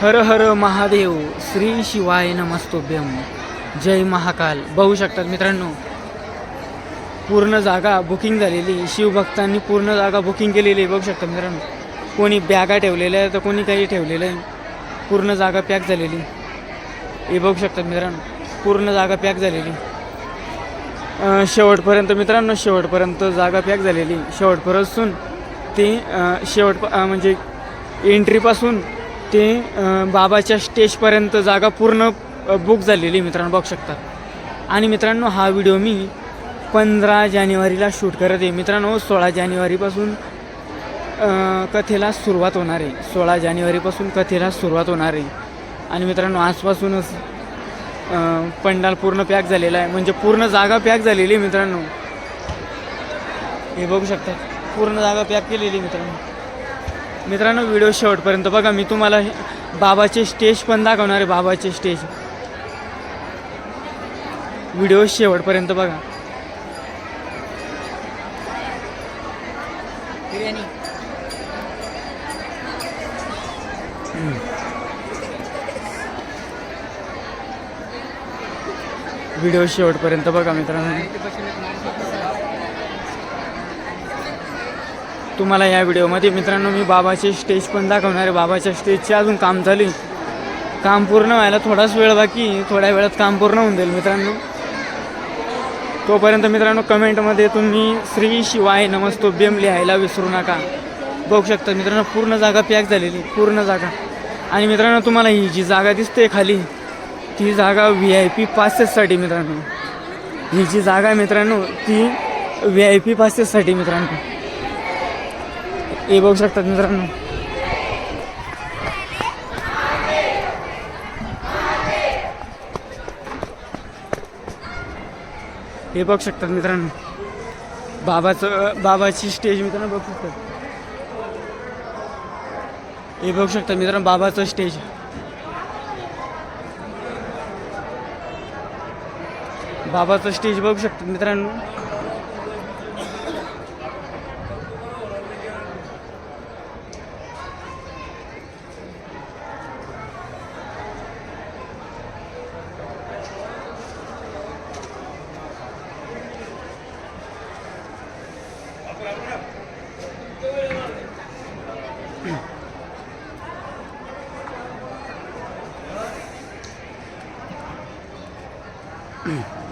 हर हर महादेव श्री शिवाय नमस्तोभ्यम जय महाकाल. बघू शकतात मित्रांनो पूर्ण जागा बुकिंग झालेली शिवभक्तांनी पूर्ण जागा बुकिंग केलेली आहे बघू शकता मित्रांनो. कोणी बॅगा ठेवलेल्या आहे तर कोणी काही ठेवलेलं आहे. पूर्ण जागा पॅक झालेली. हे बघू शकतात मित्रांनो पूर्ण जागा पॅक झालेली. शेवटपर्यंत मित्रांनो शेवटपर्यंत जागा पॅक झालेली. शेवटपर्यंतसून ती शेवट म्हणजे एंट्रीपासून ते बाबाच्या स्टेजपर्यंत जागा पूर्ण बुक झालेली मित्रांनो बघू शकतात आणि मित्रांनो हा व्हिडिओ मी पंधरा जानेवारीला शूट करत आहे. मित्रांनो सोळा जानेवारीपासून कथेला सुरुवात होणार आहे. सोळा जानेवारीपासून कथेला सुरुवात होणार आहे. आणि मित्रांनो आजपासूनच पंडाल पूर्ण पॅक झालेला आहे. म्हणजे पूर्ण जागा पॅक झालेली आहे मित्रांनो. हे बघू शकता. पूर्ण जागा पॅक केलेली आहे मित्रांनो. मित्रांनो व्हिडिओ शेवटपर्यंत बघा. मी तुम्हाला बाबाचे स्टेज पण दाखवणार आहे बाबाचे स्टेज व्हिडिओ शेवटपर्यंत बघा. व्हिडिओ शेवटपर्यंत बघा मित्रांनो. तुम्हाला या व्हिडिओमध्ये मित्रांनो मी बाबाचे स्टेज पण दाखवणार आहे. बाबाच्या स्टेजचे अजून काम झाले. काम पूर्ण व्हायला थोडाच वेळ बाकी थोड्या वेळात काम पूर्ण होऊन जाईल मित्रांनो. तोपर्यंत मित्रांनो कमेंटमध्ये तुम्ही श्री शिवाय नमस्तोभ्यम लिहायला विसरू नका. बघू शकता मित्रांनो पूर्ण जागा पॅक झालेली पूर्ण जागा. आणि मित्रांनो तुम्हाला ही जी जागा दिसते खाली ती जागा व्ही आय पी पासेससाठी मित्रांनो. ही जी जागा आहे मित्रांनो ती व्ही आय पी पासेससाठी मित्रांनो. हे बघू शकतात मित्रांनो. हे बघू शकतात मित्रांनो. बाबाचं बाबाची स्टेज मित्रांनो बघू शकतात हे बघू शकता मित्रांनो बाबाचं स्टेज बाबाचं स्टेज बघू शकतात मित्रांनो. 嗯